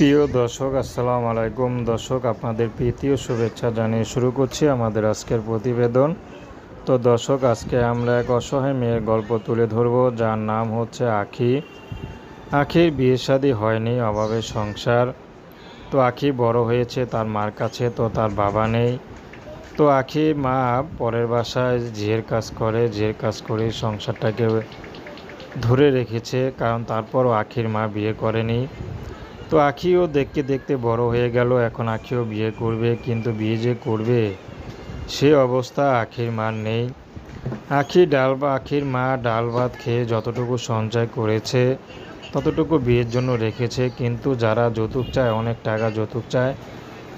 প্রিয় দর্শক, আসসালামু আলাইকুম। দর্শক, আপনাদের প্রীতি ও শুভেচ্ছা জানিয়ে শুরু করছি আমাদের আজকের প্রতিবেদন। তো দর্শক, আজকে আমরা এক অসহায় মেয়ের গল্প তুলে ধরব, যার নাম হচ্ছে আখি। আখির বিয়ে শাদী হয়নি, অভাবে সংসার। তো আখি বড় হয়েছে, তার মার কাছে তো তার বাবা নেই। তো আখি মা পরের বাসায় ঝিয়ের কাজ করে ঝিয়ের কাজ করে সংসারটাকে ধরে রেখেছে, কারণ তারপরও আখির মা বিয়ে করেনি। তো আখিও দেখতে দেখতে বড় হয়ে গেল, এখন আখিও বিয়ে করবে, কিন্তু বিয়ে যে করবে, সে অবস্থা আখির মার নেই। আখি ডাল বা, আখির মা ডাল ভাত খেয়ে যতটুকু সঞ্চয় করেছে, ততটুকু বিয়ের জন্য রেখেছে, কিন্তু যারা যৌতুক চায়, অনেক টাকা যৌতুক চায়,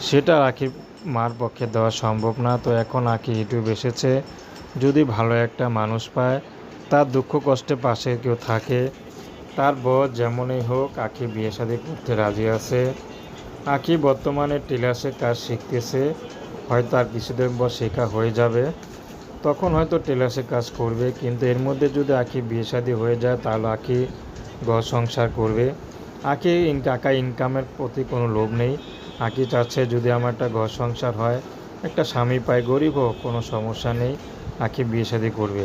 সেটা আখির মার পক্ষে দেওয়া সম্ভব না। তো এখন আখি ইউটিউব এসেছে, যদি ভালো একটা মানুষ পায়, তার দুঃখ কষ্টে পাশে কেউ থাকে তার বর যেমনই হোক আখি বিয়ে শাদী করতে রাজি আছে। আখি বর্তমানে টেলার্সের কাজ শিখতেছে, হয়তো আর কিছুদিন পর শেখা হয়ে যাবে। তখন হয়তো টেলার্সের কাজ করবে, কিন্তু এর মধ্যে যদি আখি বিয়ে শাদী হয়ে যায়, তাহলে আখি ঘর সংসার করবে। ইন কাকা ইনকামের প্রতি কোনো লোভ নেই। আখি চাচ্ছে যদি আমার একটা ঘর সংসার হয়, একটা স্বামী পায়, গরিব হোক, কোনো সমস্যা নেই, আখি বিয়ে শাদী করবে।